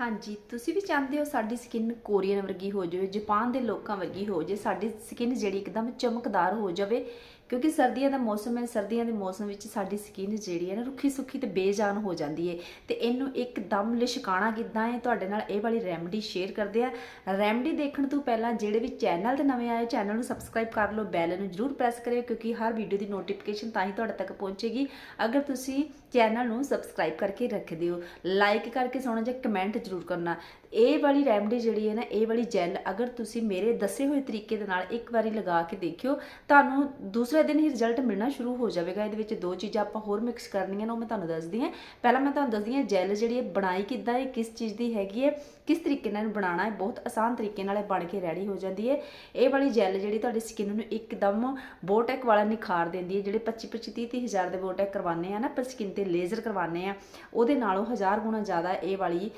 ਹਾਂਜੀ, ਤੁਸੀਂ ਵੀ ਚਾਹੁੰਦੇ ਹੋ ਸਾਡੀ ਸਕਿਨ ਕੋਰੀਅਨ ਵਰਗੀ ਹੋ ਜਾਵੇ, ਜਾਪਾਨ ਦੇ ਲੋਕਾਂ ਵਰਗੀ ਹੋ ਜਾਵੇ, ਸਾਡੀ ਸਕਿਨ ਜਿਹੜੀ ਇੱਕਦਮ ਚਮਕਦਾਰ ਹੋ ਜਾਵੇ? ਕਿਉਂਕਿ ਸਰਦੀਆਂ ਦਾ ਮੌਸਮ ਹੈ, ਸਰਦੀਆਂ ਦੇ ਮੌਸਮ ਵਿੱਚ ਸਾਡੀ ਸਕਿਨ ਜਿਹੜੀ ਹੈ ਨਾ ਰੁੱਖੀ ਸੁੱਖੀ ਤੇ ਬੇਜਾਨ ਹੋ ਜਾਂਦੀ ਹੈ। ਤੇ ਇਹਨੂੰ ਇੱਕਦਮ ਲਿਸ਼ਕਾਣਾ ਕਿੱਦਾਂ ਹੈ, ਤੁਹਾਡੇ ਨਾਲ ਇਹ ਵਾਲੀ ਰੈਮਡੀ ਸ਼ੇਅਰ ਕਰਦੇ ਆ ਰੈਮਡੀ ਦੇਖਣ ਤੋਂ ਪਹਿਲਾਂ ਜਿਹੜੇ ਵੀ ਚੈਨਲ ਤੇ ਨਵੇਂ ਆਏ ਚੈਨਲ ਨੂੰ ਸਬਸਕ੍ਰਾਈਬ ਕਰ ਲਓ ਬੈਲ ਨੂੰ ਜਰੂਰ ਪ੍ਰੈਸ ਕਰਿਓ, ਕਿਉਂਕਿ ਹਰ ਵੀਡੀਓ ਦੀ ਨੋਟੀਫਿਕੇਸ਼ਨ ਤਾਂ ਹੀ ਤੁਹਾਡੇ ਤੱਕ ਪਹੁੰਚੇਗੀ। ਅਗਰ ਤੁਸੀਂ ਚੈਨਲ ਨੂੰ ਸਬਸਕ੍ਰਾਈਬ ਕਰਕੇ ਰੱਖ ਦਿਓ ਲਾਈਕ ਕਰਕੇ ਸੋਹਣਾ ਜਿਹਾ ਕਮੈਂਟ ਜਰੂਰ ਕਰਨਾ। ਇਹ ਵਾਲੀ ਰੈਮਡੀ ਜਿਹੜੀ ਹੈ ਨਾ, ਇਹ ਵਾਲੀ ਜੈਲ ਅਗਰ ਤੁਸੀਂ ਮੇਰੇ ਦੱਸੇ ਹੋਏ ਤਰੀਕੇ ਦੇ ਨਾਲ ਇੱਕ ਵਾਰੀ ਲਗਾ ਕੇ ਦੇਖਿਓ, ਤੁਹਾਨੂੰ ਦੂਸਰੇ ਦਿਨ ਹੀ ਰਿਜ਼ਲਟ ਮਿਲਣਾ ਸ਼ੁਰੂ ਹੋ ਜਾਵੇਗਾ। ਇਹਦੇ ਵਿੱਚ ਦੋ ਚੀਜ਼ਾਂ ਆਪਾਂ ਹੋਰ ਮਿਕਸ ਕਰਨੀਆਂ ਨੇ, ਉਹ ਮੈਂ ਤੁਹਾਨੂੰ ਦੱਸਦੀ ਹਾਂ। ਪਹਿਲਾਂ ਮੈਂ ਤੁਹਾਨੂੰ ਦੱਸਦੀ ਹਾਂ ਜੈਲ ਜਿਹੜੀ ਹੈ, ਬਣਾਈ ਕਿੱਦਾਂ ਹੈ, ਕਿਸ ਚੀਜ਼ ਦੀ ਹੈਗੀ ਹੈ, ਕਿਸ ਤਰੀਕੇ ਨਾਲ ਬਣਾਉਣਾ ਹੈ, ਬਹੁਤ ਆਸਾਨ ਤਰੀਕੇ ਨਾਲ ਇਹ ਬਣ ਕੇ ਰੈਡੀ ਹੋ ਜਾਂਦੀ ਹੈ। ਇਹ ਵਾਲੀ ਜੈਲ ਜਿਹੜੀ ਤੁਹਾਡੀ ਸਕਿਨ ਨੂੰ ਇੱਕਦਮ ਬੋਟੈਕ ਵਾਲਾ ਨਿਖਾਰ ਦਿੰਦੀ ਹੈ, ਜਿਹੜੇ 25 25 30 30 ਹਜ਼ਾਰ ਦੇ ਬੋਟੈਕ ਕਰਵਾਉਂਦੇ ਆ ਨਾ ਪਰ ਸਕਿਨ ਤੇ ਲੇਜ਼ਰ ਕਰਵਾਉਂਦੇ ਆ, ਉਹਦੇ ਨਾਲੋਂ ਹਜ਼ਾਰ ਗੁਣਾ ਜ਼ਿਆਦਾ ਇਹ ਵਾਲੀ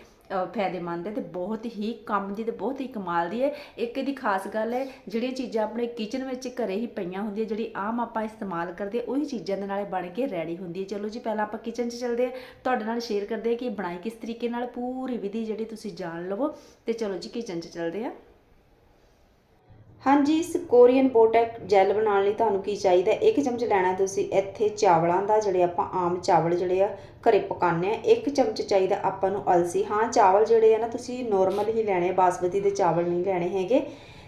ਫਾਇਦੇਮੰਦ ਹੈ ਤੇ ਬਹੁਤ ਹੀ ਕੰਮ ਦੀ ਤੇ ਬਹੁਤ ਹੀ ਕਮਾਲ ਦੀ ਹੈ। ਇੱਕ ਇਹਦੀ ਖਾਸ ਗੱਲ ਹੈ, ਜਿਹੜੀਆਂ ਚੀਜ਼ਾਂ ਆਪਣੇ ਕਿਚਨ ਵਿੱਚ ਘਰੇ ਹੀ ਪਈਆਂ ਹੁੰਦੀਆਂ, ਜਿਹੜੀ ਆਮ ਆਪਾਂ ਇਸਤੇਮਾਲ ਕਰਦੇ ਉਹੀ ਚੀਜ਼ਾਂ ਦੇ ਨਾਲ ਬਣ ਕੇ ਰੈਡੀ ਹੁੰਦੀ ਹੈ। ਚਲੋ ਜੀ, ਪਹਿਲਾਂ ਆਪਾਂ ਕਿਚਨ 'ਚ ਚੱਲਦੇ ਹਾਂ। ਤੁਹਾਡੇ ਨਾਲ ਸ਼ੇਅਰ ਕਰਦੇ ਹਾਂ ਕਿ ਬਣਾਈ ਕਿਸ ਤਰੀਕੇ ਨਾਲ, ਪੂਰੀ ਵਿਧੀ ਜਿਹੜੀ ਤੁਸੀਂ ਜਾਣ ਲਵੋ। ਤੇ ਚਲੋ ਜੀ ਕਿਚਨ 'ਚ ਚੱਲਦੇ ਹਾਂ। ਹਾਂਜੀ, ਇਸ ਕੋਰੀਅਨ ਬੋਟੈਕ ਜੈਲ ਬਣਾਉਣ ਲਈ ਤੁਹਾਨੂੰ ਕੀ ਚਾਹੀਦਾ? ਇੱਕ ਚਮਚ ਲੈਣਾ ਤੁਸੀਂ ਇੱਥੇ ਚਾਵਲਾਂ ਦਾ, ਜਿਹੜੇ ਆਪਾਂ ਆਮ ਚਾਵਲ ਜਿਹੜੇ ਆ, ਘਰੇ ਪਕਾਉਂਦੇ ਆ ਇੱਕ ਚਮਚ ਚਾਹੀਦਾ ਆਪਾਂ ਨੂੰ ਅਲਸੀ। ਹਾਂ, ਚਾਵਲ ਜਿਹੜੇ ਆ ਨਾ, ਤੁਸੀਂ ਨੋਰਮਲ ਹੀ ਲੈਣੇ ਬਾਸਮਤੀ ਦੇ ਚਾਵਲ ਨਹੀਂ ਲੈਣੇ ਹੈਗੇ।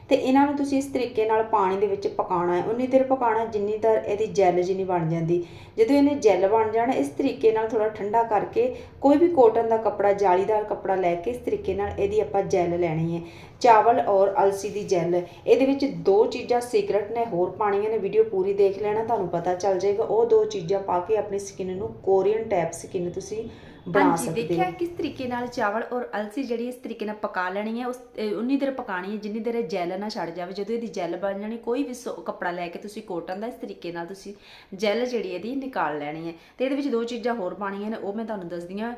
ਤੇ ਇਹਨਾਂ ਨੂੰ ਤੁਸੀਂ ਇਸ ਤਰੀਕੇ ਨਾਲ ਪਾਣੀ ਦੇ ਵਿੱਚ ਪਕਾਉਣਾ ਹੈ। ਉਨੀ ਦੇਰ ਪਕਾਉਣਾ ਜਿੰਨੀ ਦੇਰ ਇਹਦੀ ਜੈਲ ਨਹੀਂ ਬਣ ਜਾਂਦੀ। ਜਦੋਂ ਇਹਨੇ ਜੈਲ ਬਣ ਜਾਣਾ, ਇਸ ਤਰੀਕੇ ਨਾਲ ਥੋੜਾ ਠੰਡਾ ਕਰਕੇ ਕੋਈ ਵੀ ਕੋਟਨ ਦਾ ਕੱਪੜਾ, ਜਾਲੀਦਾਰ ਕੱਪੜਾ ਲੈ ਕੇ ਇਸ ਤਰੀਕੇ ਨਾਲ ਇਹਦੀ ਆਪਾਂ ਜੈਲ ਲੈਣੀ ਹੈ। ਚਾਵਲ ਔਰ ਅਲਸੀ ਦੀ ਜੈਲ। ਇਹਦੇ ਵਿੱਚ ਦੋ ਚੀਜ਼ਾਂ ਸੀਕ੍ਰੇਟ ਨੇ, ਹੋਰ ਪਾਣੀਆਂ ਨੇ ਵੀਡੀਓ ਪੂਰੀ ਦੇਖ ਲੈਣਾ, ਤੁਹਾਨੂੰ ਪਤਾ ਚੱਲ ਜਾਏਗਾ। ਉਹ ਦੋ ਚੀਜ਼ਾਂ ਪਾ ਕੇ ਆਪਣੀ ਸਕਿਨ ਨੂੰ ਕੋਰੀਅਨ ਟੈਪ ਸਕਿਨ ਤੁਸੀਂ ਬਣਾ ਹਾਂਜੀ ਸਕਦੇ ਦੇਖਿਆ ਕਿਸ ਤਰੀਕੇ ਨਾਲ ਚਾਵਲ ਔਰ ਅਲਸੀ ਜਿਹੜੀ ਇਸ ਤਰੀਕੇ ਨਾਲ ਪਕਾ ਲੈਣੀ ਹੈ ਉਸ ਅਹ ਉਨੀ ਦੇਰ ਪਕਾਣੀ ਹੈ ਜਿੰਨੀ ਦੇਰ ਇਹ ਜੈਲ ਨਾ ਛੱਡ ਜਾਵੇ। ਜਦੋਂ ਇਹਦੀ ਜੈਲ ਬਣ ਜਾਣੀ ਕੋਈ ਵੀ ਸੋ- ਕੱਪੜਾ ਲੈ ਕੇ ਤੁਸੀਂ ਕੋਟਨ ਦਾ ਇਸ ਤਰੀਕੇ ਨਾਲ ਤੁਸੀਂ ਜੈਲ ਜਿਹੜੀ ਇਹਦੀ ਨਿਕਾਲ ਲੈਣੀ ਹੈ। ਤੇ ਇਹਦੇ ਵਿੱਚ ਦੋ ਚੀਜ਼ਾਂ ਹੋਰ ਪਾਣੀਆਂ ਨੇ ਉਹ ਮੈਂ ਤੁਹਾਨੂੰ ਦੱਸਦੀ ਹਾਂ।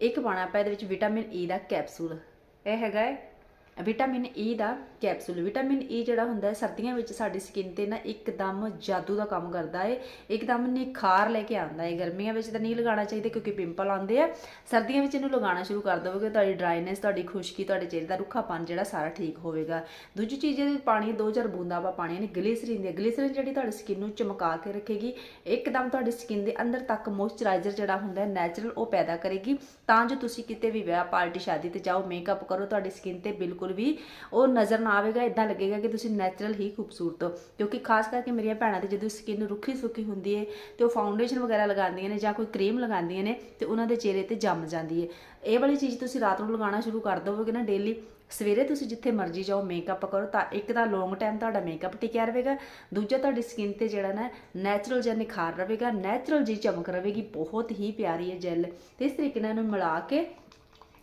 ਇੱਕ ਪਾਣਾ ਆਪਾਂ ਇਹਦੇ ਵਿੱਚ ਵਿਟਾਮਿਨ ਈ ਦਾ ਕੈਪਸੂਲ। ਇਹ ਹੈਗਾ ਹੈ ਵਿਟਾਮਿਨ ਈ e ਦਾ ਕੈਪਸੂਲ ਵਿਟਾਮਿਨ ਈ ਜਿਹੜਾ ਹੁੰਦਾ ਹੈ, ਸਰਦੀਆਂ ਵਿੱਚ ਸਾਡੀ ਸਕਿਨ ਤੇ ਨਾ ਇੱਕਦਮ ਜਾਦੂ ਦਾ ਕੰਮ ਕਰਦਾ ਹੈ। ਇੱਕਦਮ ਨਿਖਾਰ ਲੈ ਕੇ ਆਉਂਦਾ ਹੈ। ਗਰਮੀਆਂ ਵਿੱਚ ਤਾਂ ਨਹੀਂ ਲਗਾਉਣਾ ਚਾਹੀਦਾ ਕਿਉਂਕਿ ਪਿੰਪਲ ਆਉਂਦੇ ਆ। ਸਰਦੀਆਂ ਵਿੱਚ ਇਹਨੂੰ ਲਗਾਉਣਾ ਸ਼ੁਰੂ ਕਰ ਦੋਗੇ ਤੁਹਾਡੀ ਡਰਾਈਨੈਸ ਤੁਹਾਡੀ ਖੁਸ਼ਕੀ, ਤੁਹਾਡੇ ਚਿਹਰੇ ਦਾ ਰੁੱਖਾਪਨ ਜਿਹੜਾ ਸਾਰਾ ਠੀਕ ਹੋਵੇਗਾ। ਦੂਜੀ ਚੀਜ਼ ਇਹਦੇ ਪਾਣੀ, ਦੋ ਚਾਰ ਬੂੰਦਾਂ ਆਪਾਂ ਪਾਣੀ ਨੇ ਗਲੀਸਰੀਨ ਦੀ ਗਲੀਸਰੀਨ ਜਿਹੜੀ ਤੁਹਾਡੀ ਸਕਿਨ ਨੂੰ ਚਮਕਾ ਕੇ ਰੱਖੇਗੀ। ਇੱਕਦਮ ਤੁਹਾਡੀ ਸਕਿਨ ਦੇ ਅੰਦਰ ਤੱਕ ਮੋਇਸਚਰਾਈਜ਼ਰ ਜਿਹੜਾ ਹੁੰਦਾ ਹੈ ਨੈਚੁਰਲ ਉਹ ਪੈਦਾ ਕਰੇਗੀ। ਤਾਂ ਜੋ ਤੁਸੀਂ ਕਿਤੇ ਵੀ ਵਿਆਹ, ਪਾਰਟੀ, ਸ਼ਾਦੀ ਤੇ ਜਾਓ ਮੇਕਅਪ ਕਰੋ, ਤੁਹਾਡੀ ਸਕਿਨ ਤੇ ਬਿਲਕੁਲ ਵੀ ਉਹ ਨਜ਼ਰ ਨਾ ਆਵੇਗਾ ਇਦਾਂ ਲੱਗੇਗਾ ਕਿ ਤੁਸੀਂ ਨੈਚੁਰਲ ਹੀ ਖੂਬਸੂਰਤ ਹੋ। ਕਿਉਂਕਿ ਖਾਸ ਕਰਕੇ ਮੇਰੀਆਂ ਭੈਣਾਂ ਦੀ ਜਦੋਂ ਸਕਿਨ ਰੁੱਖੀ ਸੁੱਕੀ ਹੁੰਦੀ ਹੈ ਤੇ ਉਹ ਫਾਊਂਡੇਸ਼ਨ ਵਗੈਰਾ ਲਗਾਉਂਦੀਆਂ ਨੇ ਜਾਂ ਕੋਈ ਕਰੀਮ ਲਗਾਉਂਦੀਆਂ ਨੇ ਤੇ ਉਹਨਾਂ ਦੇ ਚਿਹਰੇ ਤੇ ਜੰਮ ਜਾਂਦੀ ਹੈ ਇਹ ਵਾਲੀ ਚੀਜ਼ ਤੁਸੀਂ ਰਾਤ ਨੂੰ ਲਗਾਉਣਾ ਸ਼ੁਰੂ ਕਰ ਦੋਗੇ ਨਾ ਡੇਲੀ ਸਵੇਰੇ ਤੁਸੀਂ ਜਿੱਥੇ ਮਰਜ਼ੀ ਜਾਓ ਮੇਕਅਪ ਕਰੋ, ਤਾਂ ਇੱਕ ਤਾਂ ਲੌਂਗ ਟਾਈਮ ਤੁਹਾਡਾ ਮੇਕਅਪ ਟਿਕਿਆ ਰਹੇਗਾ, ਦੂਜਾ ਤੁਹਾਡੀ ਸਕਿਨ ਤੇ ਜਿਹੜਾ ਨਾ ਨੈਚੁਰਲ ਜਿਹਾ ਨਿਖਾਰ ਰਹੇਗਾ ਨੈਚੁਰਲ ਜੀ ਚਮਕ ਰਹੇਗੀ, ਬਹੁਤ ਹੀ ਪਿਆਰੀ ਹੈ ਜੈਲ ਤੇ ਇਸ ਤਰੀਕੇ ਨਾਲ ਇਹਨੂੰ ਮਿਲਾ ਕੇ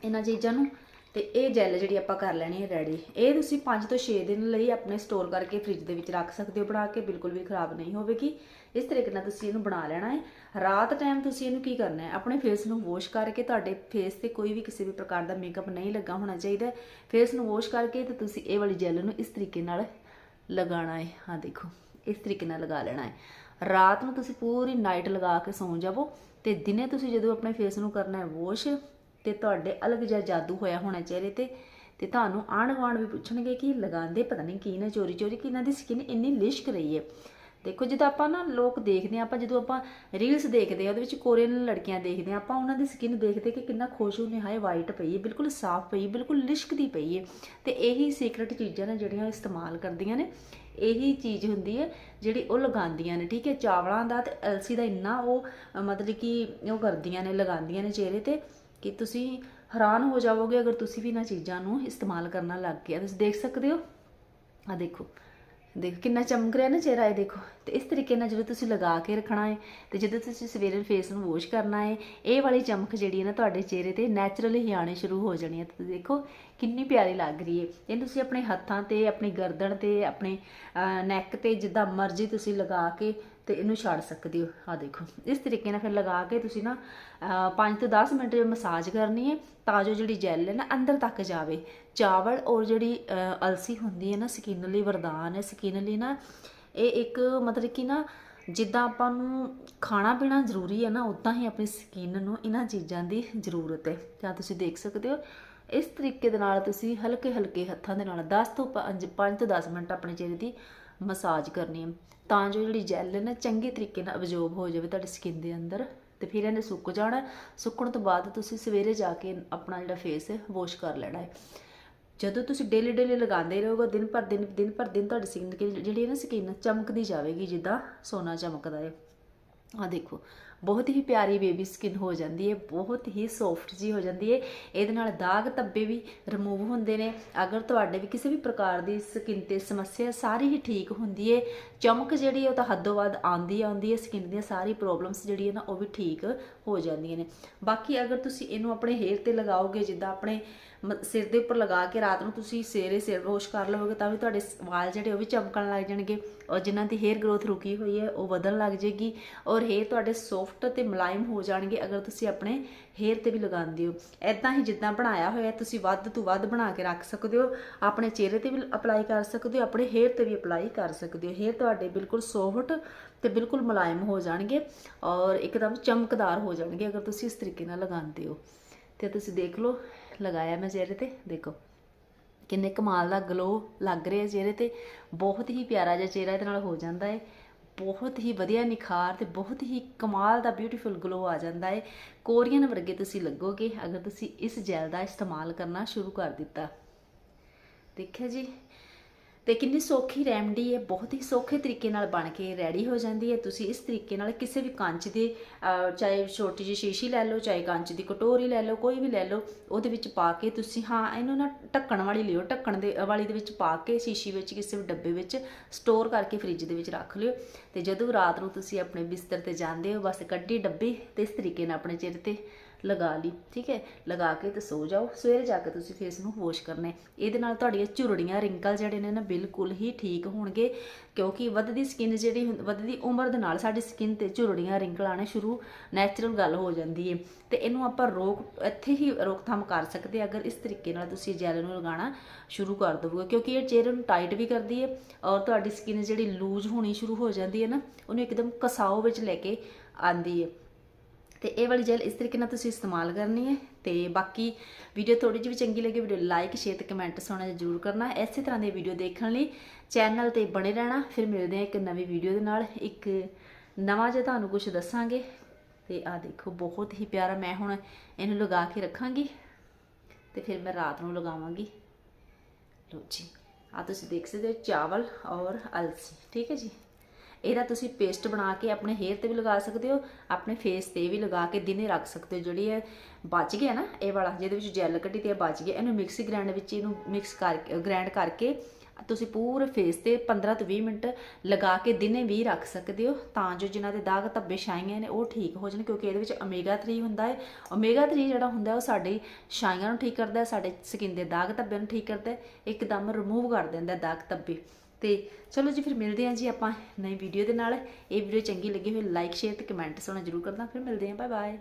ਇਹਨਾਂ ਚੀਜ਼ਾਂ ਨੂੰ ਤੇ ਇਹ ਜੈਲ ਜਿਹੜੀ ਆਪਾਂ ਕਰ ਲੈਣੀ ਹੈ ਰੈਡੀ ਇਹ ਤੁਸੀਂ 5 ਤੋਂ 6 ਦਿਨ ਲਈ ਆਪਣੇ ਸਟੋਰ ਕਰਕੇ ਫ੍ਰਿਜ ਦੇ ਵਿੱਚ ਰੱਖ ਸਕਦੇ ਹੋ, ਬਣਾ ਕੇ ਬਿਲਕੁਲ ਵੀ ਖਰਾਬ ਨਹੀਂ ਹੋਵੇਗੀ। ਇਸ ਤਰੀਕੇ ਨਾਲ ਤੁਸੀਂ ਇਹਨੂੰ ਬਣਾ ਲੈਣਾ ਹੈ। ਰਾਤ ਟਾਈਮ ਤੁਸੀਂ ਇਹਨੂੰ ਕੀ ਕਰਨਾ ਹੈ? ਆਪਣੇ ਫੇਸ ਨੂੰ ਵਾਸ਼ ਕਰਕੇ ਤੁਹਾਡੇ ਫੇਸ ਤੇ ਕੋਈ ਵੀ ਕਿਸੇ ਵੀ ਪ੍ਰਕਾਰ ਦਾ ਮੇਕਅਪ ਨਹੀਂ ਲੱਗਾ ਹੋਣਾ ਚਾਹੀਦਾ। ਫੇਸ ਨੂੰ ਵਾਸ਼ ਕਰਕੇ ਤੇ ਤੁਸੀਂ ਇਹ ਵਾਲੀ ਜੈਲ ਨੂੰ ਇਸ ਤਰੀਕੇ ਨਾਲ ਲਗਾਉਣਾ ਹੈ। ਹਾਂ, ਦੇਖੋ, ਇਸ ਤਰੀਕੇ ਨਾਲ ਲਗਾ ਲੈਣਾ ਹੈ। ਰਾਤ ਨੂੰ ਤੁਸੀਂ ਪੂਰੀ ਨਾਈਟ ਲਗਾ ਕੇ ਸੌਂ ਜਾਵੋ ਤੇ ਦਿਨੇ ਤੁਸੀਂ ਜਦੋਂ ਆਪਣੇ ਫੇਸ ਨੂੰ ਕਰਨਾ ਹੈ ਵਾਸ਼ ਤੇ ਤੁਹਾਡੇ ਅਲੱਗ ਜਿਹਾ ਜਾਦੂ ਹੋਇਆ ਹੋਣਾ ਚਿਹਰੇ ਤੇ ਤੇ ਤੁਹਾਨੂੰ ਆਂਢ ਗੁਆਂਢ ਵੀ ਪੁੱਛਣਗੇ ਕਿ ਲਗਾਉਂਦੇ ਪਤਾ ਨਹੀਂ ਕੀ ਨਾ ਚੋਰੀ ਚੋਰੀ ਕਿ ਇਹਨਾਂ ਦੀ ਸਕਿਨ ਇੰਨੀ ਲਿਸ਼ਕ ਰਹੀ ਹੈ। ਦੇਖੋ, ਜਦੋਂ ਆਪਾਂ ਨਾ ਲੋਕ ਦੇਖਦੇ ਆ ਆਪਾਂ ਜਦੋਂ ਆਪਾਂ ਰੀਲਸ ਦੇਖਦੇ ਆ ਉਹਦੇ ਵਿੱਚ ਕੋਰੀਅਨ ਲੜਕੀਆਂ ਦੇਖਦੇ ਆ ਆਪਾਂ ਉਹਨਾਂ ਦੀ ਸਕਿਨ ਦੇਖਦੇ ਕਿ ਕਿੰਨਾ ਖੁਸ਼ ਹੁੰਨੇ ਹਾਏ ਵਾਈਟ ਪਈ ਹੈ, ਬਿਲਕੁਲ ਸਾਫ਼ ਪਈ, ਬਿਲਕੁਲ ਲਿਸ਼ਕਦੀ ਪਈ ਹੈ। ਤੇ ਇਹੀ ਸੀਕ੍ਰੇਟ ਚੀਜ਼ਾਂ ਨੇ ਜਿਹੜੀਆਂ ਇਸਤੇਮਾਲ ਕਰਦੀਆਂ ਨੇ। ਇਹੀ ਚੀਜ਼ ਹੁੰਦੀ ਹੈ ਜਿਹੜੀ ਉਹ ਲਗਾਉਂਦੀਆਂ ਨੇ, ਠੀਕ ਹੈ? ਚਾਵਲਾਂ ਦਾ ਤੇ ਅਲਸੀ ਦਾ ਇੰਨਾ ਉਹ, ਮਤਲਬ ਕਿ ਉਹ ਕਰਦੀਆਂ ਨੇ, ਲਗਾਉਂਦੀਆਂ ਨੇ ਚਿਹਰੇ ਤੇ। ਕਿ ਤੁਸੀਂ ਹੈਰਾਨ ਹੋ ਜਾਵੋਗੇ ਅਗਰ ਤੁਸੀਂ ਵੀ ਇਹਨਾਂ ਚੀਜ਼ਾਂ ਨੂੰ ਇਸਤੇਮਾਲ ਕਰਨਾ ਲੱਗ ਗਿਆ ਤੁਸੀਂ ਦੇਖ ਸਕਦੇ ਹੋ? ਆ ਦੇਖੋ। ਦੇਖੋ, ਕਿੰਨਾ ਚਮਕ ਰਿਹਾ ਨਾ ਚਿਹਰਾ, ਇਹ ਦੇਖੋ। ਤੇ ਇਸ ਤਰੀਕੇ ਨਾਲ ਜਦੋਂ ਤੁਸੀਂ ਲਗਾ ਕੇ ਰੱਖਣਾ ਹੈ ਤੇ ਜਦੋਂ ਤੁਸੀਂ ਸਵੇਰੇ ਫੇਸ ਨੂੰ ਵਾਸ਼ ਕਰਨਾ ਹੈ, ਇਹ ਵਾਲੀ ਚਮਕ ਜਿਹੜੀ ਹੈ ਨਾ ਤੁਹਾਡੇ ਚਿਹਰੇ ਤੇ ਨੈਚੁਰਲੀ ਹੀ ਆਣੀ ਸ਼ੁਰੂ ਹੋ ਜਾਣੀ ਹੈ। ਤੇ ਤੁਸੀਂ ਦੇਖੋ, ਕਿੰਨੀ ਪਿਆਰੀ ਲੱਗ ਰਹੀ ਹੈ। ਇਹ ਤੁਸੀਂ ਆਪਣੇ ਹੱਥਾਂ ਤੇ, ਆਪਣੀ ਗਰਦਨ ਤੇ, ਆਪਣੇ ਨੈਕ ਤੇ ਜਿੱਦਾਂ ਮਰਜ਼ੀ ਤੁਸੀਂ ਲਗਾ ਕੇ ਤੇ ਇਹਨੂੰ ਛੱਡ ਸਕਦੇ ਹੋ। ਆ ਦੇਖੋ, ਇਸ ਤਰੀਕੇ ਨਾਲ ਫਿਰ ਲਗਾ ਕੇ ਤੁਸੀਂ ਨਾ 5 ਤੋਂ 10 ਮਿੰਟ ਜੇ ਮਸਾਜ ਕਰਨੀ ਹੈ, ਤਾਂ ਜੋ ਜਿਹੜੀ ਜੈਲ ਹੈ ਨਾ ਅੰਦਰ ਤੱਕ ਜਾਵੇ। ਚਾਵਲ ਔਰ ਜਿਹੜੀ ਅਲਸੀ ਹੁੰਦੀ ਹੈ ਨਾ ਸਕਿਨ ਲਈ ਵਰਦਾਨ ਹੈ। ਸਕਿਨ ਲਈ ਨਾ ਇਹ ਇੱਕ ਮਤਲਬ ਕਿ ਨਾ ਜਿੱਦਾਂ ਆਪਾਂ ਨੂੰ ਖਾਣਾ ਪੀਣਾ ਜ਼ਰੂਰੀ ਹੈ ਨਾ ਉਦਾਂ ਹੀ ਆਪਣੀ ਸਕਿਨ ਨੂੰ ਇਹਨਾਂ ਚੀਜ਼ਾਂ ਦੀ ਜ਼ਰੂਰਤ ਹੈ। ਜਾਂ ਤੁਸੀਂ ਦੇਖ ਸਕਦੇ ਹੋ, ਇਸ ਤਰੀਕੇ ਦੇ ਨਾਲ ਤੁਸੀਂ ਹਲਕੇ ਹਲਕੇ ਹੱਥਾਂ ਦੇ ਨਾਲ 10 ਤੋਂ 5 5 ਤੋਂ 10 ਮਿੰਟ ਆਪਣੇ ਚਿਹਰੇ ਦੀ ਮਸਾਜ ਕਰਨੀ ਹੈ ਤਾਂ ਜੋ ਜਿਹੜੀ ਜੈਲ ਹੈ ਨਾ ਚੰਗੇ ਤਰੀਕੇ ਨਾਲ ਅਬਜ਼ੋਰਬ ਹੋ ਜਾਵੇ ਤੁਹਾਡੀ ਸਕਿਨ ਦੇ ਅੰਦਰ ਤੇ ਫਿਰ ਇਹਨੇ ਸੁੱਕ ਜਾਣਾ। ਸੁੱਕਣ ਤੋਂ ਬਾਅਦ ਤੁਸੀਂ ਸਵੇਰੇ ਜਾ ਕੇ ਆਪਣਾ ਜਿਹੜਾ ਫੇਸ ਹੈ ਵਾਸ਼ ਕਰ ਲੈਣਾ ਹੈ। ਜਦੋਂ ਤੁਸੀਂ ਡੇਲੀ ਡੇਲੀ ਲਗਾਉਂਦੇ ਰਹੋਗੇ, ਦਿਨ ਪਰ ਦਿਨ ਦਿਨ ਪਰ ਦਿਨ ਤੁਹਾਡੀ ਸਕਿਨ ਜਿਹੜੀ ਹੈ ਨਾ ਸਕਿਨ ਚਮਕਦੀ ਜਾਵੇਗੀ, ਜਿੱਦਾਂ ਸੋਨਾ ਚਮਕਦਾ ਹੈ। ਆ ਦੇਖੋ ਬਹੁਤ ਹੀ ਪਿਆਰੀ ਬੇਬੀ ਸਕਿਨ ਹੋ ਜਾਂਦੀ ਹੈ, ਬਹੁਤ ਹੀ ਸੌਫਟ ਜੀ ਹੋ ਜਾਂਦੀ ਹੈ। ਇਹਦੇ ਨਾਲ ਦਾਗ ਧੱਬੇ ਵੀ ਰਿਮੂਵ ਹੁੰਦੇ ਨੇ। ਅਗਰ ਤੁਹਾਡੇ ਵੀ ਕਿਸੇ ਵੀ ਪ੍ਰਕਾਰ ਦੀ ਸਕਿਨ ਤੇ ਸਮੱਸਿਆ ਸਾਰੀ ਹੀ ਠੀਕ ਹੁੰਦੀ ਹੈ, ਚਮਕ ਜਿਹੜੀ ਹੈ ਉਹ ਤਾਂ ਹੱਦੋਂ ਵੱਧ ਆਉਂਦੀ ਆਉਂਦੀ ਹੈ। ਸਕਿਨ ਦੀਆਂ ਸਾਰੀ ਪ੍ਰੋਬਲਮਸ ਜਿਹੜੀ ਹੈ ਨਾ, ਉਹ ਵੀ ਠੀਕ ਹੋ ਜਾਂਦੀਆਂ ਨੇ। ਬਾਕੀ ਅਗਰ ਤੁਸੀਂ ਇਹਨੂੰ ਆਪਣੇ ਹੇਅਰ ਤੇ ਲਗਾਓਗੇ, ਜਿੱਦਾਂ ਆਪਣੇ ਮ- ਸਿਰ ਦੇ ਉੱਪਰ ਲਗਾ ਕੇ ਰਾਤ ਨੂੰ ਤੁਸੀਂ ਸਵੇਰੇ ਸਿਰ ਵਾਸ਼ ਕਰ ਲਵੋਗੇ, ਤਾਂ ਵੀ ਤੁਹਾਡੇ ਵਾਲ ਜਿਹੜੇ ਉਹ ਵੀ ਚਮਕਣ ਲੱਗ ਜਾਣਗੇ। ਔਰ ਜਿਨ੍ਹਾਂ ਦੀ ਹੇਅਰ ਗਰੋਥ ਰੁਕੀ ਹੋਈ ਹੈ, ਉਹ ਵਧਣ ਲੱਗ ਜਾਏਗੀ ਔਰ ਹੇਅਰ ਤੁਹਾਡੇ ਸੌਫਟ ਤੇ ਮੁਲਾਇਮ ਹੋ ਜਾਣਗੇ ਅਗਰ ਤੁਸੀਂ ਆਪਣੇ ਹੇਅਰ ਤੇ ਵੀ ਲਗਾਉਂਦੇ ਹੋ। ਐਦਾਂ ਹੀ ਜਿੱਦਾਂ ਬਣਾਇਆ ਹੋਇਆ, ਤੁਸੀਂ ਵੱਧ ਤੋਂ ਵੱਧ ਬਣਾ ਕੇ ਰੱਖ ਸਕਦੇ ਹੋ, ਆਪਣੇ ਚਿਹਰੇ ਤੇ ਵੀ ਅਪਲਾਈ ਕਰ ਸਕਦੇ ਹੋ, ਆਪਣੇ ਹੇਅਰ ਤੇ ਵੀ ਅਪਲਾਈ ਕਰ ਸਕਦੇ ਹੋ। ਹੇਅਰ ਤੁਹਾਡੇ ਬਿਲਕੁਲ ਸੌਫਟ ਤੇ ਬਿਲਕੁਲ ਮੁਲਾਇਮ ਹੋ ਜਾਣਗੇ ਔਰ ਇੱਕਦਮ ਚਮਕਦਾਰ ਹੋ ਜਾਣਗੇ ਅਗਰ ਤੁਸੀਂ ਇਸ ਤਰੀਕੇ ਨਾਲ ਲਗਾਉਂਦੇ ਹੋ। ਤੇ ਤੁਸੀਂ ਦੇਖ ਲਓ, ਲਗਾਇਆ ਮੈਂ ਚਿਹਰੇ ਤੇ, ਦੇਖੋ। ਕਿੰਨੇ ਕਮਾਲ ਦਾ ਗਲੋ ਲੱਗ ਰਿਹਾ ਚਿਹਰੇ ਤੇ। ਬਹੁਤ ਹੀ ਪਿਆਰਾ ਜਿਹਾ ਚਿਹਰਾ ਇਹਦੇ ਨਾਲ ਹੋ ਜਾਂਦਾ ਹੈ। ਬਹੁਤ ਹੀ ਵਧੀਆ ਨਿਖਾਰ ਤੇ ਬਹੁਤ ਹੀ ਕਮਾਲ ਦਾ ਬਿਊਟੀਫੁਲ ਗਲੋ ਆ ਜਾਂਦਾ ਹੈ ਕੋਰੀਅਨ ਵਰਗੇ ਤੁਸੀਂ ਲੱਗੋਗੇ ਅਗਰ ਤੁਸੀਂ ਇਸ ਜੈਲ ਦਾ ਇਸਤੇਮਾਲ ਕਰਨਾ ਸ਼ੁਰੂ ਕਰ ਦਿੱਤਾ। ਦੇਖਿਆ ਜੀ ਤੇ ਕਿੰਨੀ ਸੌਖੀ ਰੈਮਡੀ ਹੈ, ਬਹੁਤ ਹੀ ਸੌਖੇ ਤਰੀਕੇ ਨਾਲ ਬਣ ਕੇ ਰੈਡੀ ਹੋ ਜਾਂਦੀ ਹੈ। ਤੁਸੀਂ ਇਸ ਤਰੀਕੇ ਨਾਲ ਕਿਸੇ ਵੀ ਕੰਚ ਦੀ ਚਾਹੇ ਛੋਟੀ ਜਿਹੀ ਸ਼ੀਸ਼ੀ ਲੈ ਲਓ, ਚਾਹੇ ਕੰਚ ਦੀ ਕਟੋਰੀ ਲੈ ਲਓ, ਕੋਈ ਵੀ ਲੈ ਲਓ, ਉਹਦੇ ਵਿੱਚ ਪਾ ਕੇ ਤੁਸੀਂ, ਹਾਂ, ਇਹਨੂੰ ਨਾ ਢੱਕਣ ਵਾਲੀ ਲਿਓ, ਢੱਕਣ ਦੇ ਵਾਲੀ ਦੇ ਵਿੱਚ ਪਾ ਕੇ ਸ਼ੀਸ਼ੀ ਵਿੱਚ ਕਿਸੇ ਵੀ ਡੱਬੇ ਵਿੱਚ ਸਟੋਰ ਕਰਕੇ ਫ੍ਰਿਜ ਦੇ ਵਿੱਚ ਰੱਖ ਲਿਓ। ਤੇ ਜਦੋਂ ਰਾਤ ਨੂੰ ਤੁਸੀਂ ਆਪਣੇ ਬਿਸਤਰ ਤੇ ਜਾਂਦੇ ਹੋ, ਬਸ ਕੱਢੀ ਡੱਬੀ ਤੇ ਇਸ ਤਰੀਕੇ ਨਾਲ ਆਪਣੇ ਚਿਹਰੇ ਤੇ ਲਗਾ ਲਈ, ਠੀਕ ਹੈ? ਲਗਾ ਕੇ ਤੇ ਸੋ ਜਾਓ। ਸਵੇਰੇ ਜਾ ਕੇ ਤੁਸੀਂ ਫੇਸ ਨੂੰ ਵਾਸ਼ ਕਰਨਾ ਹੈ। ਇਹਦੇ ਨਾਲ ਤੁਹਾਡੀਆਂ ਝੁਰੜੀਆਂ ਰਿੰਕਲ ਜਿਹੜੇ ਨੇ ਨਾ ਬਿਲਕੁਲ ਹੀ ਠੀਕ ਹੋਣਗੇ, ਕਿਉਂਕਿ ਵੱਧਦੀ ਸਕਿਨ ਜਿਹੜੀ ਹੁੰ- ਵੱਧਦੀ ਉਮਰ ਦੇ ਨਾਲ ਸਾਡੀ ਸਕਿਨ ਤੇ ਝੁਰੜੀਆਂ ਰਿੰਕਲ ਆਣੇ ਸ਼ੁਰੂ ਨੈਚੁਰਲ ਗੱਲ ਹੋ ਜਾਂਦੀ ਹੈ। ਤੇ ਇਹਨੂੰ ਆਪਾਂ ਰੋਕ, ਇੱਥੇ ਹੀ ਰੋਕਥਾਮ ਕਰ ਸਕਦੇ ਅਗਰ ਇਸ ਤਰੀਕੇ ਨਾਲ ਤੁਸੀਂ ਜੈਲ ਨੂੰ ਲਗਾਉਣਾ ਸ਼ੁਰੂ ਕਰ ਦਿਓਗੇ ਕਿਉਂਕਿ ਇਹ ਚਿਹਰੇ ਨੂੰ ਟਾਈਟ ਵੀ ਕਰਦੀ ਹੈ ਔਰ ਤੁਹਾਡੀ ਸਕਿਨ ਜਿਹੜੀ ਲੂਜ਼ ਹੋਣੀ ਸ਼ੁਰੂ ਹੋ ਜਾਂਦੀ ਹੈ ਨਾ, ਉਹਨੂੰ ਇੱਕਦਮ ਕਸਾਓ ਵਿੱਚ ਲੈ ਕੇ ਆਂਦੀ ਹੈ। ਤੇ ਇਹ ਵਾਲੀ ਜੈਲ ਇਸ ਤਰੀਕੇ ਨਾਲ ਤੁਸੀਂ ਇਸਤੇਮਾਲ ਕਰਨੀ ਹੈ ਤੇ ਬਾਕੀ ਵੀਡੀਓ ਥੋੜੀ ਜਿਹੀ ਵੀ ਚੰਗੀ ਲੱਗੇ ਵੀਡੀਓ ਲਾਈਕ ਸ਼ੇਅਰ ਤੇ ਕਮੈਂਟ ਸੋਣਾ ਜ਼ਰੂਰ ਕਰਨਾ। ਇਸੇ ਤਰ੍ਹਾਂ ਦੇ ਵੀਡੀਓ ਦੇਖਣ ਲਈ ਚੈਨਲ ਤੇ ਬਣੇ ਰਹਿਣਾ। ਫਿਰ ਮਿਲਦੇ ਹਾਂ ਇੱਕ ਨਵੀਂ ਵੀਡੀਓ ਦੇ ਨਾਲ। ਇੱਕ ਨਵਾਂ ਜਿਹਾ ਤੁਹਾਨੂੰ ਕੁਝ ਦੱਸਾਂਗੇ। ਤੇ ਆ ਦੇਖੋ, ਬਹੁਤ ਹੀ ਪਿਆਰਾ ਮੈਂ ਹੁਣ ਇਹਨੂੰ ਲਗਾ ਕੇ ਰੱਖਾਂਗੀ ਤੇ ਫਿਰ ਮੈਂ ਰਾਤ ਨੂੰ ਲਗਾਵਾਂਗੀ। ਲੋ ਜੀ ਆ ਤੁਸੀਂ ਦੇਖ ਸਕਦੇ ਹੋ ਚਾਵਲ ਔਰ ਅਲਸੀ, ਠੀਕ ਹੈ ਜੀ? ਇਹਦਾ ਤੁਸੀਂ ਪੇਸਟ ਬਣਾ ਕੇ ਆਪਣੇ ਹੇਅਰ ਤੇ ਵੀ ਲਗਾ ਸਕਦੇ ਹੋ, ਆਪਣੇ ਫੇਸ ਤੇ ਵੀ ਲਗਾ ਕੇ ਦਿਨੇ ਰੱਖ ਸਕਦੇ ਹੋ। ਜਿਹੜੀ ਇਹ ਬਚ ਗਿਆ ਨਾ, ਇਹ ਵਾਲਾ, ਜਿਹਦੇ ਵਿੱਚ ਜੈਲ ਕੱਢੀ ਤੇ ਇਹ ਬਚ ਗਿਆ, ਇਹਨੂੰ ਮਿਕਸੀ ਗ੍ਰਾਈਂਡ ਵਿੱਚ ਇਹਨੂੰ ਮਿਕਸ ਕਰਕੇ ਗ੍ਰਾਈਂਡ ਕਰਕੇ ਤੁਸੀਂ ਪੂਰੇ ਫੇਸ ਤੇ 15 ਤੋਂ 20 ਮਿੰਟ ਲਗਾ ਕੇ ਦਿਨੇ ਵੀ ਰੱਖ ਸਕਦੇ ਹੋ, ਤਾਂ ਜੋ ਜਿਨ੍ਹਾਂ ਦੇ ਦਾਗ ਧੱਬੇ ਛਾਈਆਂ ਨੇ, ਉਹ ਠੀਕ ਹੋ ਜਾਣ, ਕਿਉਂਕਿ ਇਹਦੇ ਵਿੱਚ ਓਮੇਗਾ 3 ਹੁੰਦਾ ਹੈ। ਓਮੇਗਾ 3 ਜਿਹੜਾ ਹੁੰਦਾ ਉਹ ਸਾਡੀ ਛਾਈਆਂ ਨੂੰ ਠੀਕ ਕਰਦਾ ਹੈ, ਸਾਡੇ ਸਕਿਨ ਦੇ ਦਾਗ ਧੱਬੇ ਨੂੰ ਠੀਕ ਕਰਦਾ ਹੈ, ਇੱਕਦਮ ਰਿਮੂਵ ਕਰ ਦਿੰਦਾ ਦਾਗ ਧੱਬੇ। ਤੇ ਚਲੋ ਜੀ, ਫਿਰ ਮਿਲਦੇ ਹਾਂ ਜੀ ਆਪਾਂ ਨਈ ਵੀਡੀਓ ਦੇ ਨਾਲ। ਇਹ ਵੀਡੀਓ ਚੰਗੀ ਲੱਗੀ ਹੋਈ ਲਾਈਕ ਸ਼ੇਅਰ ਤੇ ਕਮੈਂਟ ਸੁਣਾ ਜਰੂਰ ਕਰਨਾ। ਫਿਰ ਮਿਲਦੇ ਹਾਂ ਬਾਏ ਬਾਏ